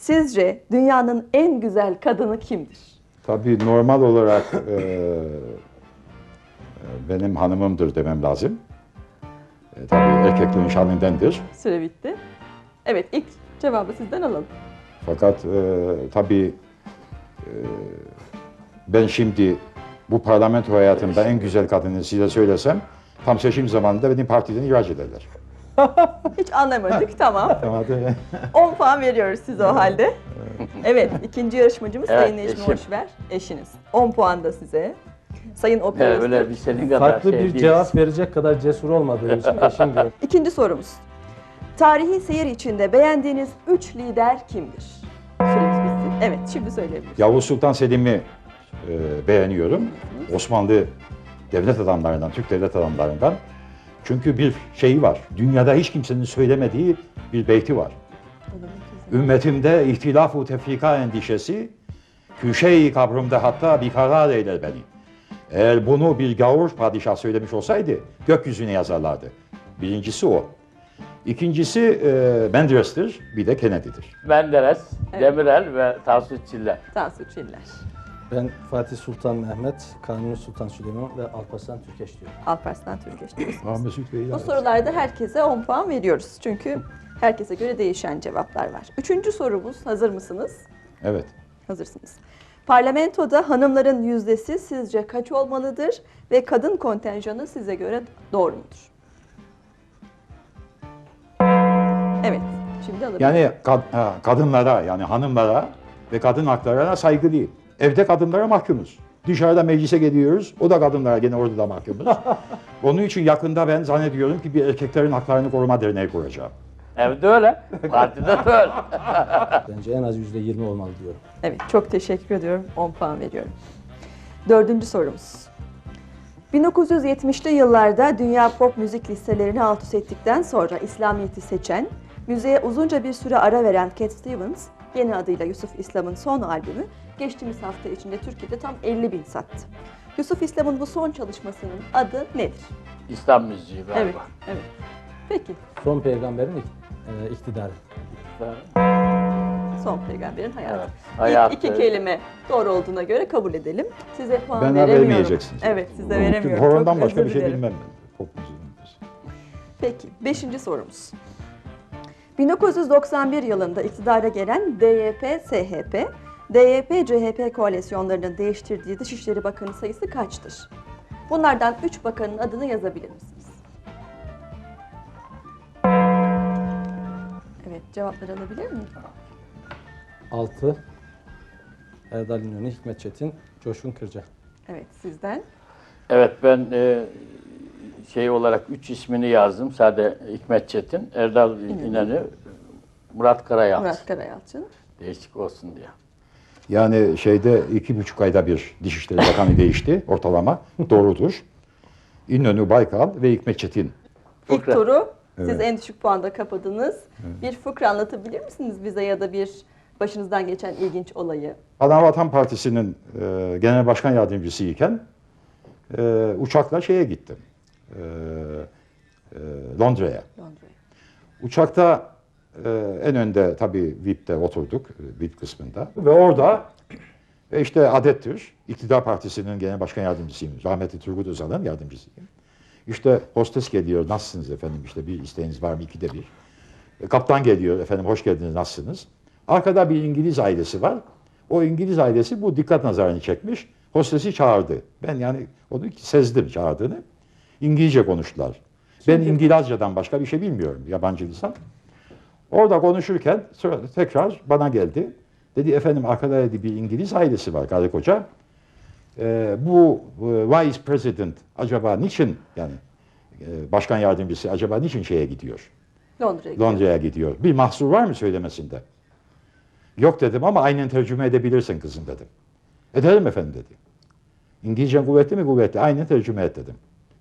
Sizce dünyanın en güzel kadını kimdir? Tabii normal olarak e, e, benim hanımımdır demem lazım. E, tabii erkeklerin şanındendir. Süre bitti. Evet ilk cevabı sizden alalım. Fakat e, tabii e, ben şimdi bu parlamento hayatımda en güzel kadını size söylesem tam seçim zamanında benim partiden ihraç ederler. Hiç anlamadık tamam. Tamam, hadi. 10 puan veriyoruz size o halde. Evet ikinci yarışmacımız Evet, Sayın Necmi eşim. Hoşver. Eşiniz. 10 puan da size. Sayın Evet, Operatör. öyle bir senin kadar Farklı şey bir değiliz. cevap verecek kadar cesur olmadığı için eşim diyor. İkinci sorumuz. Tarihi seyir içinde beğendiğiniz 3 lider kimdir? Süremiz bitti. Evet şimdi söyleyebiliriz. Yavuz Sultan Selim'i e, beğeniyorum. Osmanlı devlet adamlarından, Türk devlet adamlarından. Çünkü bir şeyi var. Dünyada hiç kimsenin söylemediği bir beyti var. Ümmetimde ihtilaf-u tefrika endişesi, küşey kabrımda hatta bir karar eyler beni. Eğer bunu bir gavur padişah söylemiş olsaydı gökyüzüne yazarlardı. Birincisi o. İkincisi e, Menderes'tir, bir de Kennedy'dir. Menderes, Evet. Demirel ve Tansu Çiller. Tansu Çiller. Ben Fatih Sultan Mehmet, Kanuni Sultan Süleyman ve Alparslan Türkeş diyorum. Alparslan Türkeş diyorsunuz. Bu sorularda herkese 10 puan veriyoruz. Çünkü herkese göre değişen cevaplar var. Üçüncü sorumuz hazır mısınız? Evet. Hazırsınız. Parlamentoda hanımların yüzdesi sizce kaç olmalıdır ve kadın kontenjanı size göre doğru mudur? Evet, şimdi alabiliriz. Yani kad- ha, kadınlara yani hanımlara ve kadın haklarına saygı değil. Evde kadınlara mahkumuz. Dışarıda meclise gidiyoruz. O da kadınlara gene orada da mahkumuz. Onun için yakında ben zannediyorum ki bir erkeklerin haklarını koruma derneği kuracağım. Evde öyle, partide de öyle. Bence en az %20 olmalı diyorum. Evet, çok teşekkür ediyorum. 10 puan veriyorum. Dördüncü sorumuz. 1970'li yıllarda dünya pop müzik listelerini alt üst ettikten sonra İslamiyet'i seçen, müziğe uzunca bir süre ara veren Cat Stevens, yeni adıyla Yusuf İslam'ın son albümü geçtiğimiz hafta içinde Türkiye'de tam 50 bin sattı. Yusuf İslam'ın bu son çalışmasının adı nedir? İslam müziği galiba. Evet, evet. Peki, Son peygamberin e, iktidarı. son peygamberin hayatı. Evet, İlk hayatı. iki kelime doğru olduğuna göre kabul edelim. Size puan Bana veremiyorum. vermeyeceksiniz. Evet, size Çünkü veremiyorum. Horondan Çok başka bir şey dilerim. bilmem ben. Pop müziğinden. Peki, beşinci sorumuz. 1991 yılında iktidara gelen DYP-SHP, DYP-CHP koalisyonlarının değiştirdiği Dışişleri Bakanı sayısı kaçtır? Bunlardan 3 bakanın adını yazabilir misiniz? Evet, cevapları alabilir miyim? 6. Erdal İnönü, Hikmet Çetin, Coşkun Kırca. Evet, sizden. Evet ben e, şey olarak üç ismini yazdım. Sade Hikmet Çetin, Erdal İnanı, Murat Karayalçın. Murat Karayalçın. Değişik olsun diye. Yani şeyde iki buçuk ayda bir Dışişleri Bakanı değişti ortalama. Doğrudur. İnönü Baykal ve Hikmet Çetin. İlk Fıkra. turu siz Evet. en düşük puanda kapadınız. Bir fıkra anlatabilir misiniz bize ya da bir başınızdan geçen ilginç olayı? Adam Vatan Partisi'nin e, genel başkan yardımcısıyken e, uçakla şeye gittim. E, e, Londra'ya. Londra'ya. Uçakta en önde tabii VIP'te oturduk, e, VIP kısmında. Ve orada işte adettir, İktidar Partisi'nin genel başkan yardımcısıyım. Rahmetli Turgut Özal'ın yardımcısıyım. İşte hostes geliyor, nasılsınız efendim, işte bir isteğiniz var mı, ikide bir. E, kaptan geliyor, efendim hoş geldiniz, nasılsınız? Arkada bir İngiliz ailesi var. O İngiliz ailesi bu dikkat nazarını çekmiş. Hostesi çağırdı. Ben yani onu sezdim çağırdığını. İngilizce konuştular. Ben İngilizceden başka bir şey bilmiyorum, yabancı lisan. Orada konuşurken sonra tekrar bana geldi. Dedi efendim arkada dedi, bir İngiliz ailesi var karı koca. Ee, bu Vice President acaba niçin yani e, başkan yardımcısı acaba niçin şeye gidiyor? Londra'ya gidiyor. Londra'ya gidiyor. Bir mahsur var mı söylemesinde? Yok dedim ama aynen tercüme edebilirsin kızım dedim. Ederim efendim dedi. İngilizcen kuvvetli mi kuvvetli? Aynen tercüme et dedim.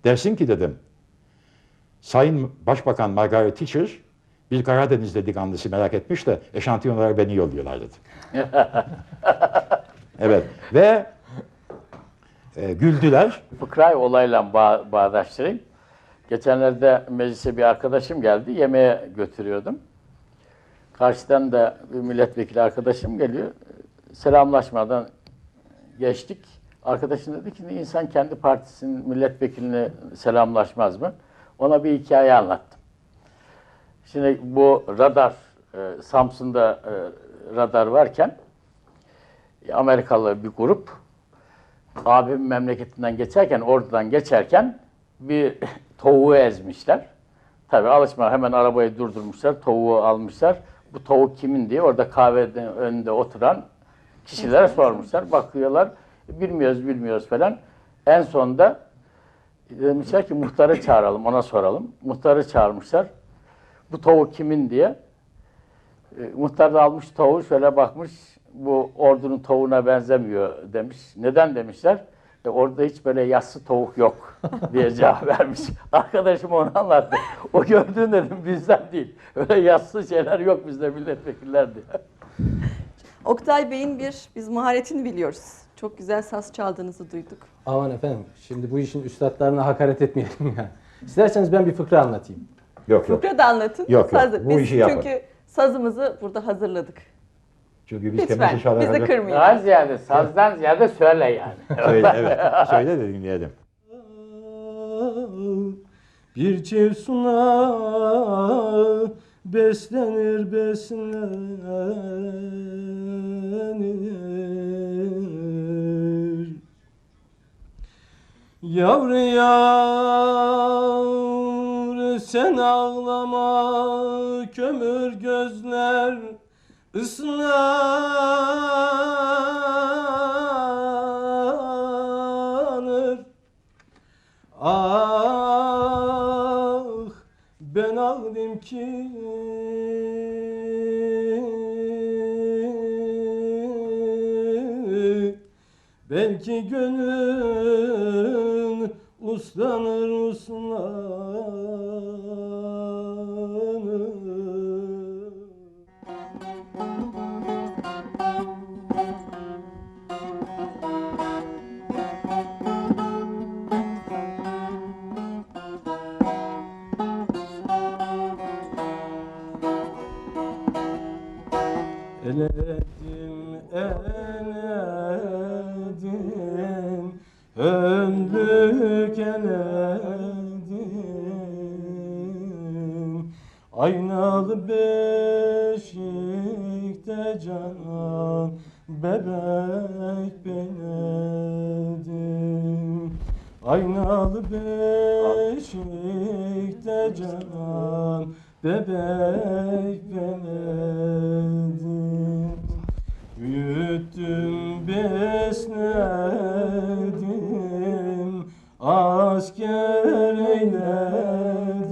Dersin ki dedim. Sayın Başbakan Margaret Thatcher bir Karadeniz delikanlısı merak etmiş de eşantiyon olarak beni yolluyorlar dedi. evet ve e, güldüler. Fıkrayı olayla bağ, bağdaştırayım. Geçenlerde meclise bir arkadaşım geldi. Yemeğe götürüyordum. Karşıdan da bir milletvekili arkadaşım geliyor. Selamlaşmadan geçtik. Arkadaşım dedi ki insan kendi partisinin milletvekiline selamlaşmaz mı? Ona bir hikaye anlattım. Şimdi bu radar, e, Samsun'da e, radar varken e, Amerikalı bir grup abim memleketinden geçerken, oradan geçerken bir tavuğu ezmişler. Tabii alışma hemen arabayı durdurmuşlar, tavuğu almışlar. Bu tavuk kimin diye orada kahvenin önünde oturan kişilere sormuşlar. Bakıyorlar, bilmiyoruz bilmiyoruz falan. En sonunda demişler ki muhtarı çağıralım, ona soralım. Muhtarı çağırmışlar. Bu tavuk kimin diye. E, muhtar da almış tavuğu şöyle bakmış. Bu ordunun tavuğuna benzemiyor demiş. Neden demişler? E, orada hiç böyle yassı tavuk yok diye cevap vermiş. Arkadaşım onu anlattı. O gördüğün dedim bizden değil. Öyle yassı şeyler yok bizde milletvekiller diye. Oktay Bey'in bir biz maharetini biliyoruz. Çok güzel saz çaldığınızı duyduk. Aman efendim, şimdi bu işin üstadlarına hakaret etmeyelim yani. İsterseniz ben bir fıkra anlatayım. Yok yok. Fıkra da anlatın. Yok, yok. Sazı. Bu Biz işi yapın. çünkü sazımızı burada hazırladık. Çünkü biz Lütfen kemençe çalarak... bizi kırmayın. Daha ziyade sazdan ziyade söyle yani. Söyle, evet. Söyle de dinleyelim. Bir çift suna beslenir beslenir Yavru yavru sen ağlama kömür gözler ıslanır. Ah ben ağlayayım ki Belki gönül uslanır uslanır. Eledim, eledim, ömrük eledim. Aynalı beşikte canan, bebek benedim. Aynalı beşikte canan, bebek benedim. Büyüttüm, besledim, asker eyledim.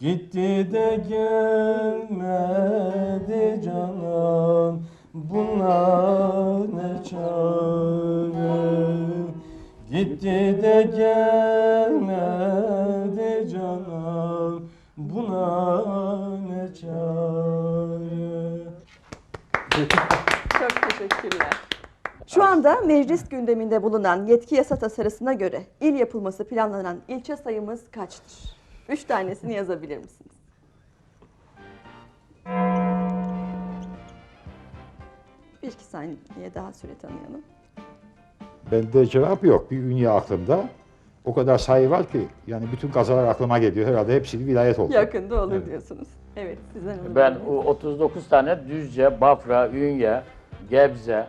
Gitti de gelmedi canan, buna ne çare? Gitti de gelmedi canan, buna ne çare? Çok teşekkürler. Şu anda meclis gündeminde bulunan yetki yasa tasarısına göre il yapılması planlanan ilçe sayımız kaçtır? Üç tanesini yazabilir misiniz? Bir iki saniye daha süre tanıyalım. Bende cevap yok. Bir ünye aklımda. O kadar sayı var ki yani bütün kazalar aklıma geliyor. Herhalde hepsi vilayet oldu. Yakında olur Evet. diyorsunuz. Evet, sizden Ben miyiz? o 39 tane Düzce, Bafra, Ünye, Gebze,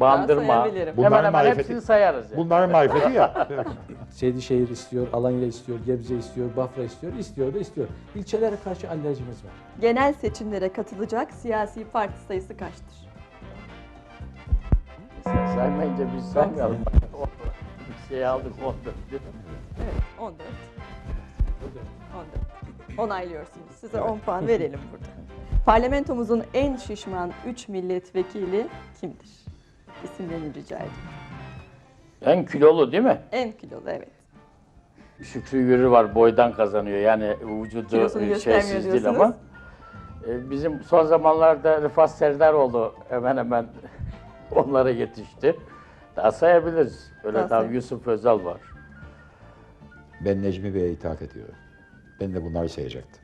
Bandırma sayabilirim. hemen Bunların hemen marifeti- hepsini sayarız. Yani. Bunların marifeti ya. Evet. Seydişehir istiyor, Alanya istiyor, Gebze istiyor, Bafra istiyor, istiyor da istiyor. İlçelere karşı alerjimiz var. Genel seçimlere katılacak siyasi parti sayısı kaçtır? Sen saymayınca biz saymayalım. Bir şey aldık 14 değil mi? Evet, 14. 14. Onaylıyorsunuz. Size 10 puan verelim burada. Parlamentomuzun en şişman 3 milletvekili kimdir? İsimlerini rica ediyorum. En kilolu değil mi? En kilolu evet. Şükrü Yürü var boydan kazanıyor yani vücudu Kilosunu e, göstermiyor şeysiz değil diyorsunuz. ama. E, Bizim son zamanlarda Rıfat Serdaroğlu hemen hemen onlara yetişti. Daha sayabiliriz. Öyle Daha tabii say- Yusuf Özal var. Ben Necmi Bey'e itaat ediyorum. Ben de bunları sayacaktım.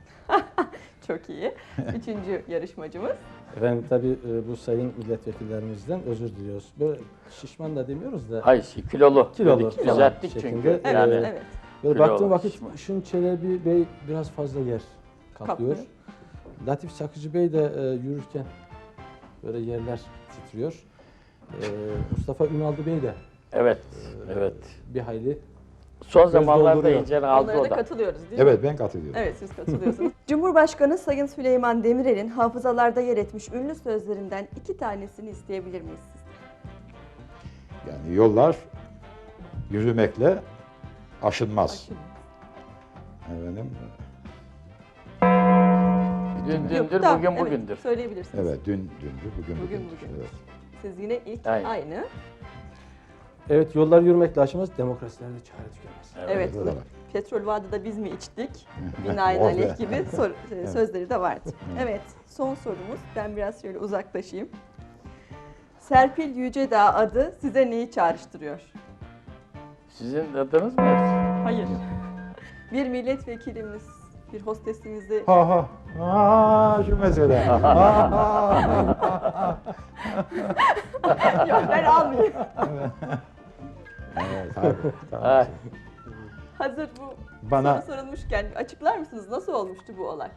Çok iyi. Üçüncü yarışmacımız. Efendim tabii e, bu sayın milletvekillerimizden özür diliyoruz. Böyle şişman da demiyoruz da. Hayır, kilolu. Kilolu, Dedik, kilolu düzelttik çünkü. Evet, Evet, Yani evet. Böyle Kilo baktığım vakit şişman. Işın Çelebi Bey biraz fazla yer kaplıyor. Kaplıyor. Latif Sakıcı Bey de e, yürürken böyle yerler titriyor. E, Mustafa Ünaldı Bey de evet, e, evet. bir hayli Son zamanlarda dolduruyor. incele aldı Onlara o da da. katılıyoruz değil mi? Evet ben katılıyorum. Evet siz katılıyorsunuz. Cumhurbaşkanı Sayın Süleyman Demirel'in hafızalarda yer etmiş ünlü sözlerinden iki tanesini isteyebilir miyiz? Yani yollar yürümekle aşınmaz. Efendim, Dün Yok, dündür, tamam, bugün evet, bugündür. Söyleyebilirsiniz. evet dün dündür, bugün Bugün bugündür. bugün. Evet. Siz yine ilk Aynen. aynı. Evet yollar yürümekle aşılmaz, demokrasilerde çare tükenmez. Evet. Var. Petrol vadide biz mi içtik? Binaenaleyh gibi sor- e, Evet. sözleri de vardı. Evet, son sorumuz. Ben biraz şöyle uzaklaşayım. Serpil Yücedağ adı size neyi çağrıştırıyor? Sizin adınız mı? Hayır. Bir milletvekilimiz, bir hostesimizi Ha ha. Ha şu mesele. Ha, ha. Yok ben almayayım. Evet, Hazır bu Bana soru sorulmuşken açıklar mısınız? Nasıl olmuştu bu olay?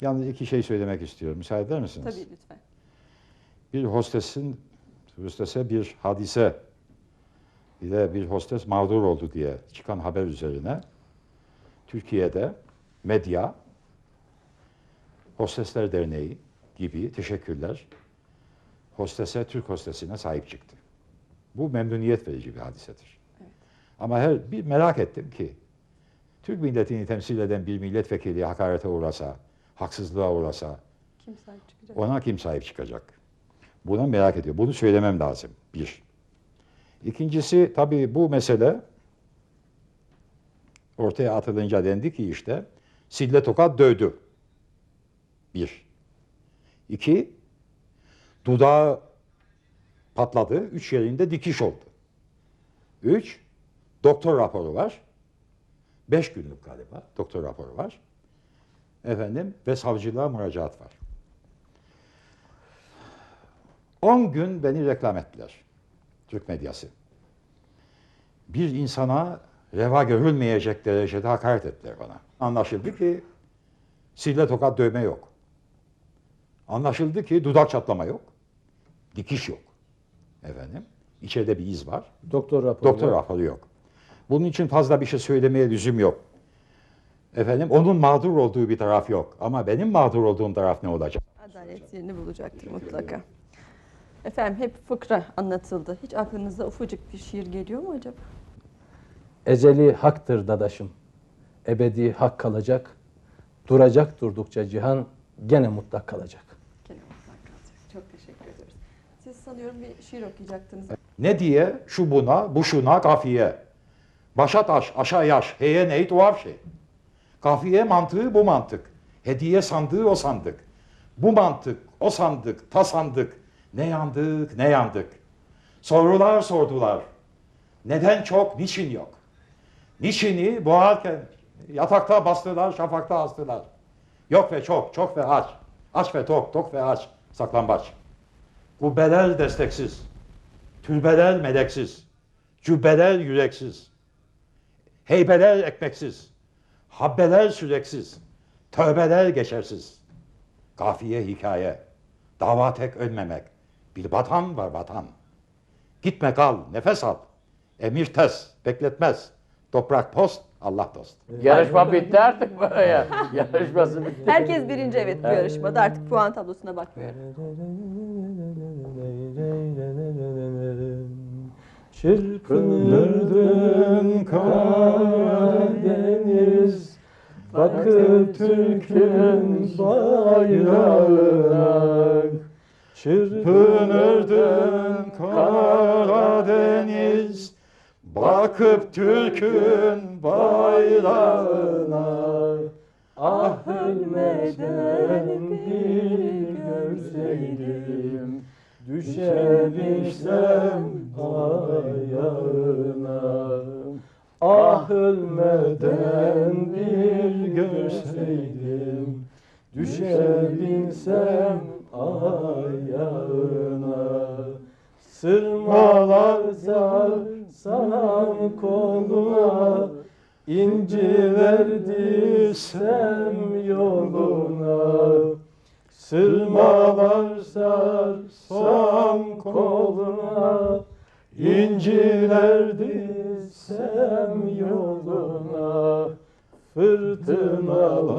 yalnız iki şey söylemek istiyorum. Müsaade eder misiniz? Tabii lütfen. Bir hostesin, hostese bir hadise ile bir hostes mağdur oldu diye çıkan haber üzerine Türkiye'de medya, Hostesler Derneği gibi teşekkürler hostese, Türk hostesine sahip çıktı. Bu memnuniyet verici bir hadisedir. Ama her bir merak ettim ki Türk milletini temsil eden bir milletvekili hakarete uğrasa, haksızlığa uğrasa Kim sahip çıkacak? ona kim sahip çıkacak? Buna merak ediyor. Bunu söylemem lazım. Bir. İkincisi tabii bu mesele ortaya atılınca dendi ki işte sille tokat dövdü. Bir. İki. Dudağı patladı. Üç yerinde dikiş oldu. Üç. Doktor raporu var. Beş günlük galiba doktor raporu var. Efendim ve savcılığa müracaat var. 10 gün beni reklam ettiler. Türk medyası. Bir insana reva görülmeyecek derecede hakaret ettiler bana. Anlaşıldı ki sille tokat dövme yok. Anlaşıldı ki dudak çatlama yok. Dikiş yok. Efendim. İçeride bir iz var. Doktor raporu. Doktor raporu yok. Bunun için fazla bir şey söylemeye lüzum yok. Efendim onun mağdur olduğu bir taraf yok. Ama benim mağdur olduğum taraf ne olacak? Adalet yerini bulacaktır mutlaka. Efendim hep fıkra anlatıldı. Hiç aklınıza ufacık bir şiir geliyor mu acaba? Eceli haktır dadaşım. Ebedi hak kalacak. Duracak durdukça cihan gene mutlak kalacak. Gene mutlak kalacak. Çok teşekkür ediyoruz. Siz sanıyorum bir şiir okuyacaktınız. Ne diye? Şu buna, bu şuna kafiye. Başa taş, aşağı yaş, heye ney tuhaf şey. Kafiye mantığı bu mantık. Hediye sandığı o sandık. Bu mantık, o sandık, ta sandık. Ne yandık, ne yandık. Sorular sordular. Neden çok, niçin yok? Niçini boğarken yatakta bastılar, şafakta astılar. Yok ve çok, çok ve aç. Aç ve tok, tok ve aç. Saklambaç. Kubbeler desteksiz. Türbeler meleksiz, cübbeler yüreksiz, heybeler ekmeksiz, habbeler süreksiz, tövbeler geçersiz. Kafiye hikaye, dava tek ölmemek, bir vatan var vatan. Gitme kal, nefes al, emir tez, bekletmez, toprak post, Allah dost. yarışma bitti artık böyle ya. Yarışması bitti. Herkes birinci evet bu yarışmada. Artık puan tablosuna bakmıyorum. Çırpınırdın Karadeniz Bakıp Türk'ün bayrağına Pınırdın Karadeniz, bakıp Türk'ün bayrağına. Ah ölmeden bir görseydim Düşer ayağına Ah ölmeden bir görseydim Düşebilsem ayağına Sırmalar sarsam koluna İnciler dirsem yoluna Sırmalar sarsam koluna İnciler dirsem yoluna Fırtınalar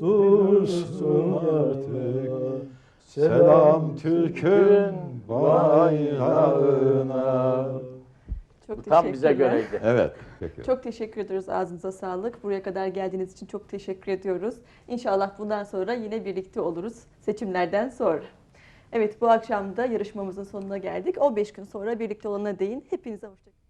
dursun artık. Selam Türk'ün bayrağına Çok Tam bize teşekkürler. göreydi. Evet. Peki. Çok teşekkür ediyoruz. Ağzınıza sağlık. Buraya kadar geldiğiniz için çok teşekkür ediyoruz. İnşallah bundan sonra yine birlikte oluruz seçimlerden sonra. Evet bu akşam da yarışmamızın sonuna geldik. 15 gün sonra birlikte olana değin. Hepinize hoşçakalın.